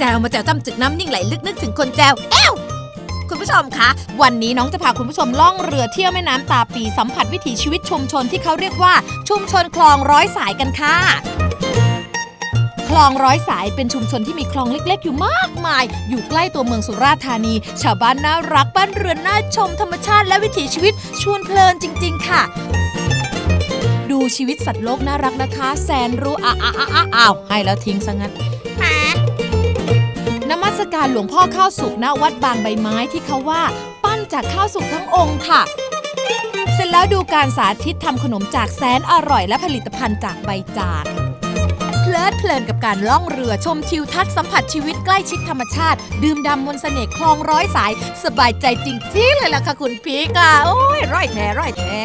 จวมาแจวจำจึกน้ำนิ่งไหลลึกนึกถึงคนแจวแอวคุณผู้ชมคะ วันนี้น้องจะพาคุณผู้ชมล่องเรือเที่ยวแม่น้ำตาปีสัมผัสวิถีชีวิตชุมชนที่เขาเรียกว่าชุมชนคลองร้อยสายกันค่ะคลองร้อยสายเป็นชุมชนที่มีคลองเล็ก ๆ อยู่มากมาย อยู่ใกล้ตัวเมืองสุราษฎร์ธานี ชาวบ้านน่ารักบ้านเรือนน่าชมธรรมชาติและวิถีชีวิตชวนเพลินจริง ๆ ค่ะ ดูชีวิตสัตว์โลกน่ารักนะคะ แสนรู้อ้าอ้าอ้าอ้าอ้าวให้แล้วทิ้งซะงั้น การหลวงพ่อข้าวสุกณวัดบางใบไม้ที่เขาว่า ปั้นจากข้าวสุกทั้งองค์ค่ะ เสร็จแล้วดูการสาธิตทำขนมจากแสนอร่อยและผลิตภัณฑ์จากใบจากเพลิดเพลินกับการล่องเรือชมทิวทัศน์สัมผัสชีวิตใกล้ชิดธรรมชาติ ดื่มดำมนต์เสน่ห์คลองร้อยสาย สบายใจจริงๆเลยล่ะค่ะคุณพีกอะ โอ้ย ร้อยแท้ ร้อยแท้